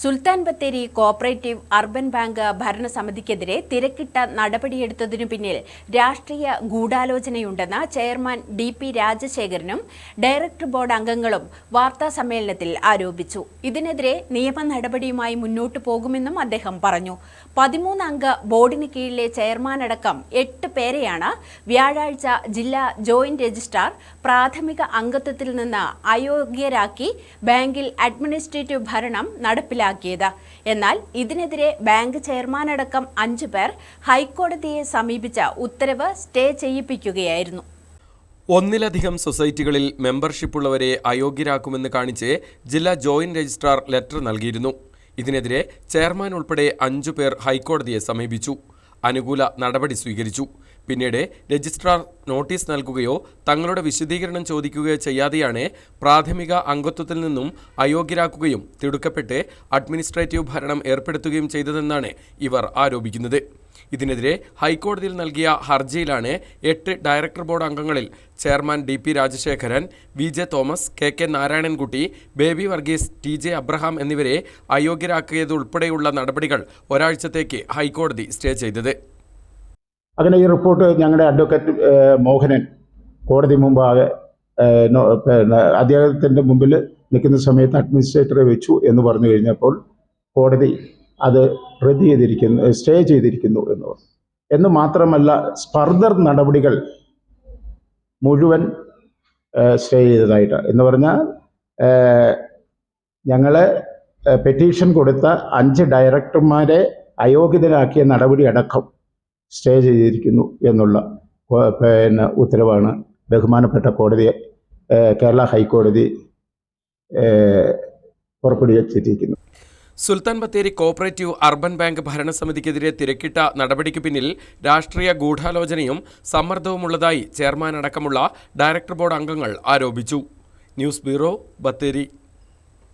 Sultan Bathery cooperative urban bank ഭരണസമിതിക്കെതിരെ തിരക്കിട്ട നടപടിയെടുത്തതിനു പിന്നിൽ രാഷ്ട്രീയ ഗൂഢാലോചനയുണ്ടെന്ന് ചെയർമാൻ ഡി പി രാജശേഖരനും ഡയറക്ടർ ബോർഡ് അംഗങ്ങളും വാർത്താ സമ്മേളനത്തിൽ ആരോപിച്ചു. ഇതിനെതിരെ നിയമ നടപടിയുമായി മുന്നോട്ടു പോകുമെന്നും അദ്ദേഹം പറഞ്ഞു. പതിമൂന്നംഗ ബോർഡിന് കീഴിലെ ചെയർമാനടക്കം എട്ട് പേരെയാണ് വ്യാഴാഴ്ച ജില്ലാ ജോയിന്റ് രജിസ്ട്രാർ പ്രാഥമിക അംഗത്വത്തിൽ നിന്ന് അയോഗ്യരാക്കി ബാങ്കിൽ അഡ്മിനിസ്ട്രേറ്റീവ് ഭരണം നടപ്പിലാക്കിയത് എന്നാൽ ഇതിനെതിരെ ബാങ്ക് ചെയർമാനടക്കം അഞ്ചു പേർ ഹൈക്കോടതിയെ സമീപിച്ച ഉത്തരവ് സ്റ്റേ ചെയ്യിപ്പിക്കുകയായിരുന്നു. ഒന്നിലധികം സൊസൈറ്റികളിൽ മെമ്പർഷിപ്പുള്ളവരെ അയോഗ്യരാക്കുമെന്ന് കാണിച്ച് ജില്ലാ ജോയിന്റ് രജിസ്ട്രാർ ലെറ്റർ നൽകിയിരുന്നു. ഇതിനെതിരെ ചെയർമാൻ ഉൾപ്പെടെ അഞ്ചു പേർ ഹൈക്കോടതിയെ സമീപിച്ചു. അനുകൂല നടപടി സ്വീകരിച്ചു. പിന്നീട് രജിസ്ട്രാർ നോട്ടീസ് നൽകുകയോ തങ്ങളുടെ വിശദീകരണം ചോദിക്കുകയോ ചെയ്യാതെയാണ് പ്രാഥമിക അംഗത്വത്തിൽ നിന്നും അയോഗ്യരാക്കുകയും തിടുക്കപ്പെട്ട് അഡ്മിനിസ്ട്രേറ്റീവ് ഭരണം ഏർപ്പെടുത്തുകയും ചെയ്തതെന്നാണ് ഇവർ ആരോപിക്കുന്നത്. ഇതിനെതിരെ ഹൈക്കോടതിയിൽ നൽകിയ ഹർജിയിലാണ് എട്ട് ഡയറക്ടർ ബോർഡ് അംഗങ്ങളിൽ chairman D P Rajasekharan V J Thomas K K Narayanankutty Baby Varghese T J Abraham എന്നിവരെ അയോഗ്യരാക്കിയതുൾപ്പെടെയുള്ള നടപടികൾ ഒരാഴ്ചത്തേക്ക് ഹൈക്കോടതി സ്റ്റേ ചെയ്തത്. അങ്ങനെ ഈ റിപ്പോർട്ട് ഞങ്ങളുടെ അഡ്വക്കേറ്റ് മോഹനൻ കോടതി മുമ്പാകെ അദ്ദേഹത്തിന്റെ മുമ്പിൽ നിൽക്കുന്ന സമയത്ത് അഡ്മിനിസ്ട്രേറ്ററെ വെച്ചു എന്ന് പറഞ്ഞു കഴിഞ്ഞപ്പോൾ കോടതി അത് റദ്ദ് ചെയ്തിരിക്കുന്നു സ്റ്റേ ചെയ്തിരിക്കുന്നു എന്ന് എന്ന് മാത്രമല്ല ഫർദർ നടപടികൾ മുഴുവൻ സ്റ്റേ ചെയ്തതായിട്ട് എന്ന് പറഞ്ഞാൽ ഞങ്ങൾ പെറ്റീഷൻ കൊടുത്ത അഞ്ച് ഡയറക്ടർമാരെ അയോഗ്യതരാക്കിയ നടപടി അടക്കം സ്റ്റേ ചെയ്തിരിക്കുന്നു എന്നുള്ള പിന്നെ ഉത്തരവാണ് ബഹുമാനപ്പെട്ട കോടതി കേരള ഹൈക്കോടതി പുറപ്പെടുവിച്ചിരിക്കുന്നു Sultan Bathery cooperative urban bank ഭരണസമിതിക്കെതിരെ തിരക്കിട്ട നടപടിക്ക് പിന്നിൽ രാഷ്ട്രീയ ഗൂഢാലോചനയും സമ്മർദ്ദവുമുള്ളതായി ചെയർമാൻ അടക്കമുള്ള ഡയറക്ടർ ബോർഡ് അംഗങ്ങൾ ആരോപിച്ചു. News bureau Bathery.